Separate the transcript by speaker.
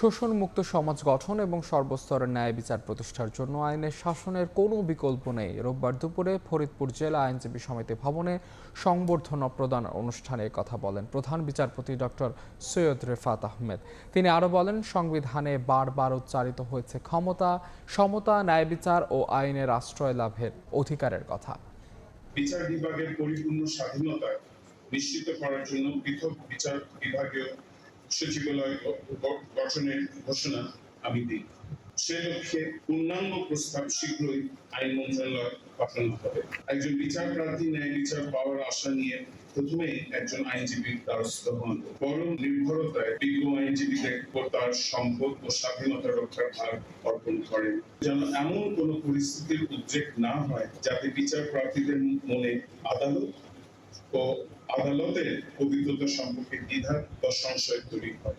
Speaker 1: শোষণমুক্ত সমাজ গঠন এবং সর্বস্তরের ন্যায় বিচার প্রতিষ্ঠার জন্য আইনের শাসনের কোনো বিকল্প নেই। রোববার দুপুরে ফরিদপুর জেলা আইনজীবী সমিতি ভবনে সংবর্ধনা প্রদান অনুষ্ঠানে কথা বলেন প্রধান বিচারপতি ডক্টর সৈয়দ রেফাত আহমেদ। তিনি আরও বলেন, সংবিধানে বারবার উচ্চারিত হয়েছে ক্ষমতা, সমতা, ন্যায় বিচার ও আইনের আশ্রয় লাভের অধিকারের কথা।
Speaker 2: বিচার বিভাগের পরিপূর্ণ স্বাধীনতা নিশ্চিত করার জন্য পৃথক বিচার বিভাগীয় সচিবালয় গঠনের ঘোষণা আমি দিই। সে লক্ষ্যে প্রস্তাব শীঘ্রই আইন মন্ত্রণালয় হবে। একজন বিচার প্রার্থী ন্যায় বিচার পাওয়ার আশা নিয়ে প্রথমেই একজন দ্বারস্থ হন। বরং নির্ভরতায় বিজ্ঞ আইনজীবীদের তার সম্পদ ও স্বাধীনতা রক্ষার ভার অর্পণ করেন। যেন এমন কোনো পরিস্থিতির উদ্রেক না হয় যাতে বিচার প্রার্থীদের মনে আদালত ও আদালতে পবিত্রতা সম্পর্কে দ্বিধা বা সংশয় তৈরি হয়।